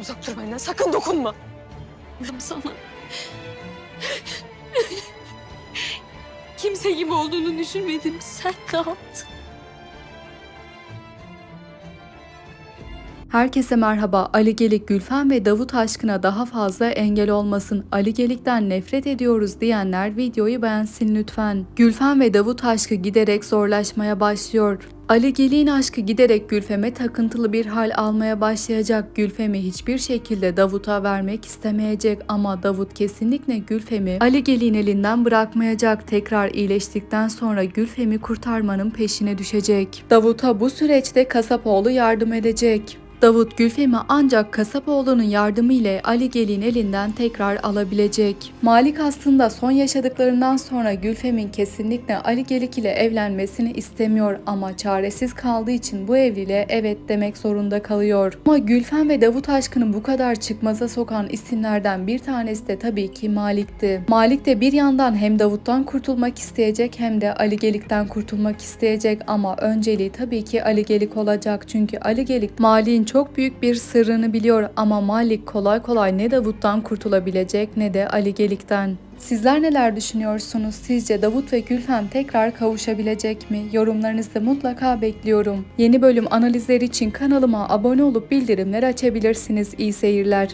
Uzak dur benden sakın dokunma. Diyorum sana. Kimse gibi olduğunu düşünmedim. Sen ne yaptın? Herkese merhaba. Ali Gelik, Gülfem ve Davut aşkına daha fazla engel olmasın. Ali Gelik'ten nefret ediyoruz diyenler videoyu beğensin lütfen. Gülfem ve Davut aşkı giderek zorlaşmaya başlıyor. Ali Gelik'in aşkı giderek Gülfem'e takıntılı bir hal almaya başlayacak. Gülfem'i hiçbir şekilde Davut'a vermek istemeyecek ama Davut kesinlikle Gülfem'i Ali Gelik'in elinden bırakmayacak. Tekrar iyileştikten sonra Gülfem'i kurtarmanın peşine düşecek. Davut'a bu süreçte Kasapoğlu yardım edecek. Davut Gülfem'i ancak Kasapoğlu'nun yardımı ile Ali Gelin elinden tekrar alabilecek. Malik aslında son yaşadıklarından sonra Gülfem'in kesinlikle Ali Gelik ile evlenmesini istemiyor ama çaresiz kaldığı için bu evliliğe evet demek zorunda kalıyor. Ama Gülfem ve Davut aşkını bu kadar çıkmaza sokan isimlerden bir tanesi de tabii ki Malik'ti. Malik de bir yandan hem Davut'tan kurtulmak isteyecek hem de Ali Gelik'ten kurtulmak isteyecek ama önceliği tabii ki Ali Gelik olacak çünkü Ali Gelik Malik'in çok büyük bir sırrını biliyor ama Malik kolay kolay ne Davut'tan kurtulabilecek ne de Ali Gelik'ten. Sizler neler düşünüyorsunuz? Sizce Davut ve Gülfem tekrar kavuşabilecek mi? Yorumlarınızı mutlaka bekliyorum. Yeni bölüm analizleri için kanalıma abone olup bildirimler açabilirsiniz. İyi seyirler.